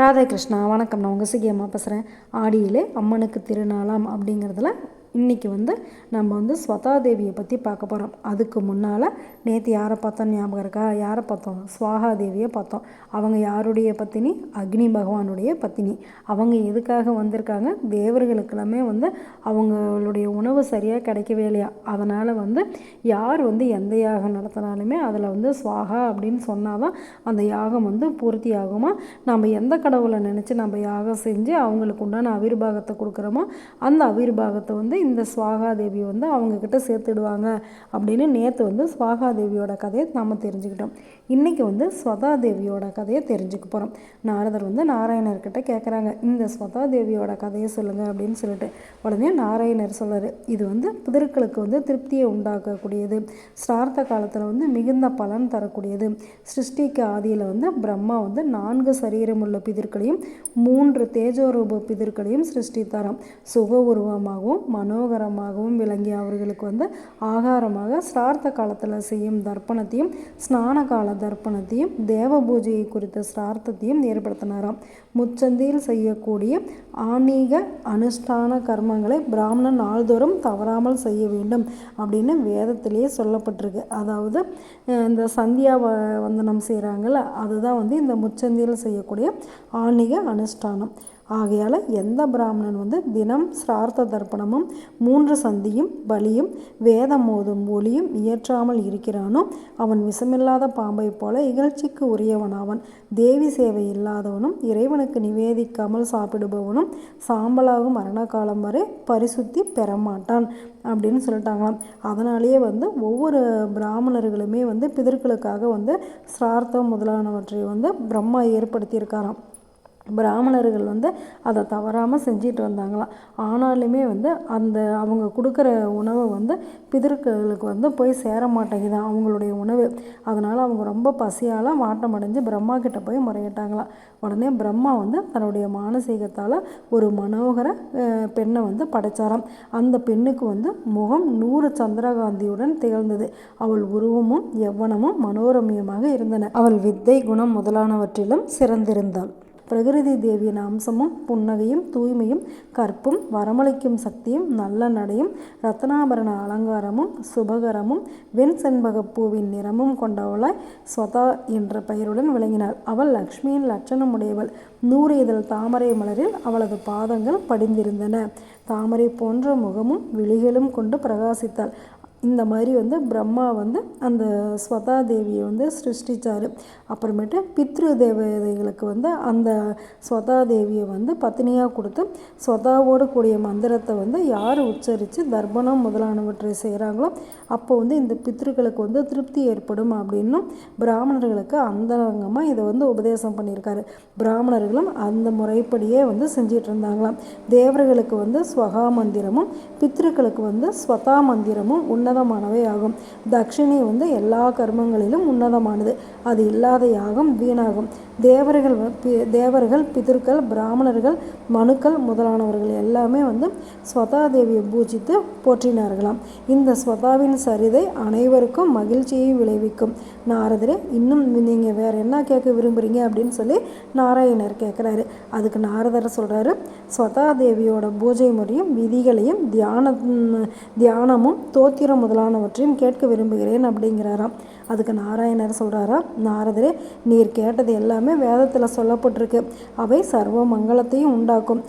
ராதாகிருஷ்ணா வணக்கம். நான் உங்கள் சிகியம்மா பேசுகிறேன் ஆடியிலே அம்மனுக்கு திருநாளாம் அப்படிங்கிறதுல இன்றைக்கி வந்து நம்ம வந்து ஸ்வதா தேவியை பற்றி பார்க்க போகிறோம் அதுக்கு முன்னால் நேற்று யாரை பார்த்தோம் ஞாபகம் இருக்கா? யாரை பார்த்தோம்? ஸ்வாகா தேவியை பார்த்தோம். அவங்க யாருடைய பத்தினி? அக்னி பகவானுடைய பத்தினி. அவங்க எதுக்காக வந்திருக்காங்க? தேவர்களுக்கெல்லாமே வந்து அவங்களுடைய உணவு சரியாக கிடைக்கவே இல்லையா? அதனால் வந்து யார் வந்து எந்த யாகம் நடத்தினாலுமே அதில் வந்து ஸ்வாகா அப்படின்னு சொன்னால் தான் அந்த யாகம் வந்து பூர்த்தி ஆகுமா நம்ம எந்த கடவுளை நினச்சி நம்ம யாகம் செஞ்சு அவங்களுக்கு உண்டான அவிர்வாகத்தை கொடுக்குறோமோ அந்த அவிர்வாகத்தை வந்து இந்த சுவாகாதேவி வந்து அவங்கக்கிட்ட சேர்த்துடுவாங்க அப்படின்னு நேற்று வந்து சுவாகாதேவியோட கதையை நம்ம தெரிஞ்சுக்கிட்டோம். இன்றைக்கி வந்து ஸ்வதா தேவியோட கதையை தெரிஞ்சுக்க போகிறோம் நாரதர் வந்து நாராயணர்கிட்ட கேட்குறாங்க இந்த ஸ்வதா தேவியோட கதையை சொல்லுங்கள் அப்படின்னு சொல்லிட்டு. உடனே நாராயணர் சொல்கிறார் இது வந்து பிதர்களுக்கு வந்து திருப்தியை உண்டாக்கக்கூடியது. ஸ்டார்த்த காலத்தில் வந்து மிகுந்த பலன் தரக்கூடியது. சிருஷ்டிக்கு ஆதியில் வந்து பிரம்மா வந்து நான்கு சரீரமுள்ள பிதிர்களையும் மூன்று தேஜோரூப பிதிர்களையும் சிருஷ்டித்தாராம். சுக உருவமாகவும் மனோகரமாகவும் விளங்கி அவர்களுக்கு வந்து ஆகாரமாக சிரார்த்த காலத்தில் செய்யும் தர்ப்பணத்தையும் ஸ்நான கால தர்ப்பணத்தையும் தேவ பூஜையை குறித்த சிரார்த்தத்தையும் ஏற்படுத்தினாராம். முச்சந்தியில் செய்யக்கூடிய ஆன்மீக அனுஷ்டான கர்மங்களை பிராமணன் நாள்தோறும் தவறாமல் செய்ய வேண்டும் அப்படின்னு வேதத்திலேயே சொல்லப்பட்டிருக்கு. அதாவது இந்த சந்தியா வந்தனம் செய்கிறாங்கல்ல அதுதான் வந்து இந்த முச்சந்தியில் செய்யக்கூடிய ஆன்மீக அனுஷ்டானம். ஆகையால் எந்த பிராமணன் வந்து தினம் சிரார்த்த தர்ப்பணமும் மூன்று சந்தியும் பலியும் வேதம் மோதும் ஒளியும் இயற்றாமல் இருக்கிறானோ அவன் விஷமில்லாத பாம்பை போல இகழ்ச்சிக்கு உரியவனாவன். தேவி சேவை இல்லாதவனும் இறைவனுக்கு நிவேதிக்காமல் சாப்பிடுபவனும் சாம்பலாகும் மரண காலம் வரை பரிசுத்தி பெறமாட்டான் அப்படின்னு சொல்லிட்டாங்களாம். அதனாலேயே வந்து ஒவ்வொரு பிராமணர்களுமே வந்து பிதர்களுக்காக வந்து சிரார்த்தம் முதலானவற்றை வந்து பிரம்மா ஏற்படுத்தியிருக்காராம். பிராமணர்கள் வந்து அதை தவறாமல் செஞ்சிட்டு வந்தாங்களாம். ஆனாலுமே வந்து அந்த அவங்க கொடுக்குற உணவை வந்து பிதர்களுக்கு வந்து போய் சேர மாட்டேங்குதான் அவங்களுடைய உணவு. அதனால் அவங்க ரொம்ப பசியால் மாட்டமடைஞ்சு அடைஞ்சு பிரம்மா கிட்ட போய் முறையிட்டாங்களாம். உடனே பிரம்மா வந்து தன்னுடைய மானசீகத்தால் ஒரு மனோகர பெண்ணை வந்து படைச்சாராம். அந்த பெண்ணுக்கு வந்து முகம் நூறு சந்திரகாந்தியுடன் திகழ்ந்தது. அவள் உருவமும் எவ்வனமும் மனோரமியமாக இருந்தன. அவள் வித்தை குணம் முதலானவற்றிலும் சிறந்திருந்தாள். பிரகிருதி தேவியின் அம்சமும் புன்னகையும் தூய்மையும் கற்பும் வரமளிக்கும் சக்தியும் நல்ல நடையும் ரத்னாபரண அலங்காரமும் சுபகரமும் வெண் செண்பகப்பூவின் நிறமும் கொண்டவளாய் ஸ்வதா என்ற பெயருடன் விளங்கினாள். அவள் லக்ஷ்மியின் லட்சணமுடையவள். நூறு இதழ் தாமரை மலரில் அவளது பாதங்கள் படிந்திருந்தன. தாமரை போன்ற முகமும் விழிகளும் கொண்டு பிரகாசித்தாள். இந்த மாதிரி வந்து பிரம்மா வந்து அந்த ஸ்வதா தேவியை வந்து சிருஷ்டித்தார் அப்புறமேட்டு பித்ரு தேவதைகளுக்கு வந்து அந்த ஸ்வதா தேவியை வந்து பத்தினியாக கொடுத்து ஸ்வதாவோடு கூடிய மந்திரத்தை வந்து யார் உச்சரித்து தர்ப்பணம் முதலானவற்றை செய்கிறாங்களோ அப்போ வந்து இந்த பித்ருக்களுக்கு வந்து திருப்தி ஏற்படும் அப்படின்னும் பிராமணர்களுக்கு அந்தரங்கமாக இதை வந்து உபதேசம் பண்ணியிருக்காரு. பிராமணர்களும் அந்த முறைப்படியே வந்து செஞ்சிட்டு இருந்தாங்களாம் தேவர்களுக்கு வந்து ஸ்வகா மந்திரமும் பித்ருக்களுக்கு வந்து ஸ்வதா மந்திரமும் உன்ன உன்னதமானவை ஆகும். தக்ஷிணி வந்து எல்லா கர்மங்களிலும் உன்னதமானது. அது இல்லாத யாகம் வீணாகும். தேவர்கள் தேவர்கள் பிதர்கள் பிராமணர்கள் மனுக்கள் முதலானவர்கள் எல்லாமே வந்து ஸ்வதா தேவியை பூஜித்து போற்றினார்களாம். இந்த ஸ்வதாவின் சரிதை அனைவருக்கும் மகிழ்ச்சியை விளைவிக்கும். நாரதரே இன்னும் நீங்கள் வேறு என்ன கேட்க விரும்புகிறீங்க அப்படின்னு சொல்லி நாராயணர் கேட்குறாரு. அதுக்கு நாரதர் சொல்கிறாரு ஸ்வதா தேவியோட பூஜை முறையும் விதிகளையும் தியான தியானமும் தோத்திரம் முதலானவற்றையும் கேட்க விரும்புகிறேன் அப்படிங்கிறாராம். அதுக்கு நாராயணர் சொல்கிறாரா நாரதரே நீர் கேட்டது எல்லாமே வேதத்தில் சொல்லப்பட்டிருக்கு. அவை சர்வ மங்களத்தையும் உண்டாக்கும்.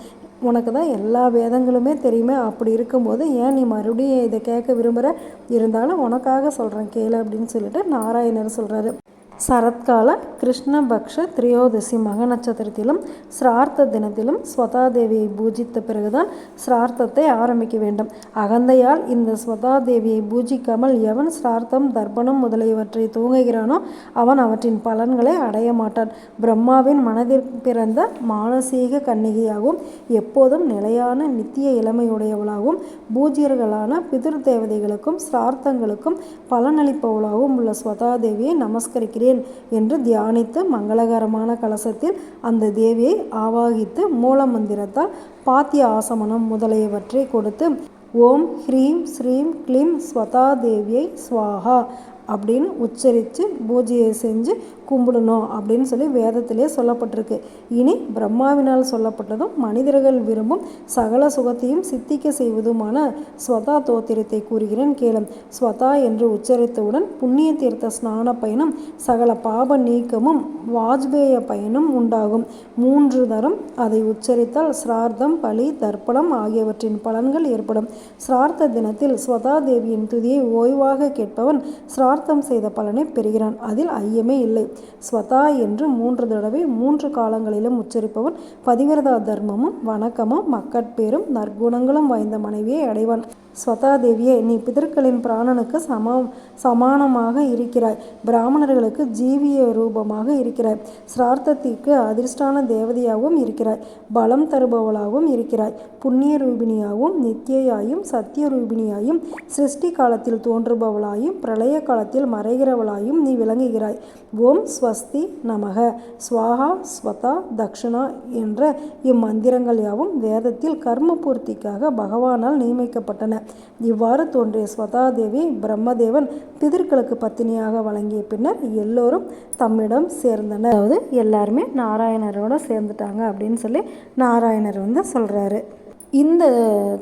உனக்கு தான் எல்லா வேதங்களுமே தெரியுமே. அப்படி இருக்கும்போது ஏன் நீ மறுபடியும் இதை கேட்க விரும்புகிற இருந்தாலும் உனக்காக சொல்கிறேன் கேளு அப்படின்னு சொல்லிட்டு நாராயணர் சொல்கிறாரு சரத்கால கிருஷ்ணபக்ஷ திரியோதசி மக நட்சத்திரத்திலும் சிரார்த்த தினத்திலும் ஸ்வதாதேவியை பூஜித்த பிறகுதான் சிரார்த்தத்தை ஆரம்பிக்க வேண்டும். அகந்தையால் இந்த ஸ்வதாதேவியை பூஜிக்காமல் எவன் சிரார்த்தம் தர்ப்பணம் முதலியவற்றை தூங்குகிறானோ அவன் அவற்றின் பலன்களை அடைய மாட்டான். பிரம்மாவின் மனதில் பிறந்த மானசீக கன்னிகையாகவும் எப்போதும் நிலையான நித்திய இளமையுடையவளாகவும் பூஜ்யர்களான பிதிர் தேவதைகளுக்கும் சிரார்த்தங்களுக்கும் பலனளிப்பவளாகவும் உள்ள ஸ்வதாதேவியை நமஸ்கரிக்கிறேன். என்று தியானித்து மங்களகரமான கலசத்தில் அந்த தேவியை ஆவாகித்து மூல மந்திரத்தால் பாத்திய ஆசமனம் முதலியவற்றை கொடுத்து ஓம் ஹ்ரீம் ஸ்ரீம் க்ளீம் ஸ்வதா தேவியை ஸ்வாஹா அப்படின்னு உச்சரித்து பூஜையை செஞ்சு கும்பிடணும் அப்படின்னு சொல்லி வேதத்திலே சொல்லப்பட்டிருக்கு. இனி பிரம்மாவினால் சொல்லப்பட்டதும் மனிதர்கள் விரும்பும் சகல சுகத்தையும் சித்திக்க செய்வதுமான ஸ்வதா தோத்திரத்தை கூறுகிறேன் கேளும். ஸ்வதா என்று உச்சரித்தவுடன் புண்ணிய தீர்த்த ஸ்நான பயனும் சகல பாப நீக்கமும் வாஜ்பேய பயனும் உண்டாகும். மூன்று தரம் அதை உச்சரித்தால் சிரார்த்தம் பலி தர்ப்பணம் ஆகியவற்றின் பலன்கள் ஏற்படும். சிரார்த்த தினத்தில் ஸ்வதா தேவியின் துதியை ஓய்வாக கேட்பவன் சிரார்த்தம் செய்த பலனை பெறுகிறான். அதில் ஐயமே இல்லை. ஸ்வதா என்று மூன்று தடவை மூன்று காலங்களிலும் உச்சரிப்பவன். பதிவிரதா தர்மமும் வணக்கமும் மக்கட்பேரும் நற்குணங்களும் வாய்ந்த மனைவியை அடைவான். ஸ்வதா தேவியே நீ பிதற்களின் பிராணனுக்கு சம சமானமாக இருக்கிறாய். பிராமணர்களுக்கு ஜீவிய ரூபமாக இருக்கிறாய். சிரார்த்தத்திற்கு அதிர்ஷ்டான தேவதையாகவும் இருக்கிறாய். பலம் தருபவளாகவும் இருக்கிறாய். புண்ணிய ரூபிணியாகவும் நித்தியாயும் சத்திய ரூபிணியாயும் சிருஷ்டி காலத்தில் தோன்றுபவளாயும் பிரளய காலத்தில் மறைகிறவளாயும் நீ விளங்குகிறாய். ஓம் ஸ்வஸ்தி நமக. ஸ்வாஹா ஸ்வதா தக்ஷணா என்ற இம்மந்திரங்கள் யாவும் வேதத்தில் கர்ம பூர்த்திக்காக பகவானால் நியமிக்கப்பட்டன. இவ்வாறு தோன்றிய ஸ்வதாதேவி பிரம்மதேவன் பிதர்களுக்கு பத்தினியாக வழங்கிய பின்னர் எல்லோரும் தம்மிடம் சேர்ந்தனர். அதாவது எல்லாருமே நாராயணரோட சேர்ந்துட்டாங்க அப்படின்னு சொல்லி நாராயணர் வந்து சொல்கிறாரு இந்த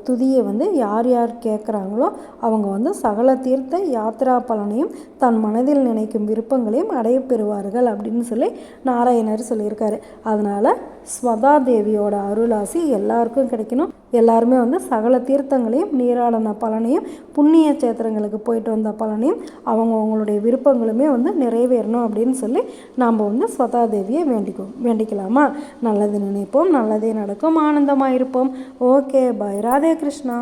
துதியை வந்து யார் யார் கேட்குறாங்களோ அவங்க வந்து சகல தீர்த்த யாத்ரா பலனையும் தன் மனதில் நினைக்கும் விருப்பங்களையும் அடைய பெறுவார்கள் அப்படின்னு சொல்லி நாராயணர் சொல்லியிருக்காரு. அதனால் ஸ்வதா தேவியோட அருளாசி எல்லாருக்கும் கிடைக்கணும். எல்லாருமே வந்து சகல தீர்த்தங்களையும் நீராடின பலனையும் புண்ணிய சேத்திரங்களுக்கு போயிட்டு வந்த பலனையும் அவங்க அவங்களுடைய விருப்பங்களுமே வந்து நிறைவேறணும் அப்படின்னு சொல்லி நாம் வந்து ஸ்வதாதேவியை வேண்டிக்கோ வேண்டிக்கலாமா? நல்லது நினைப்போம் நல்லதே நடக்கும் ஆனந்தமாக இருப்போம் ஓகே பாய் ராதே கிருஷ்ணா.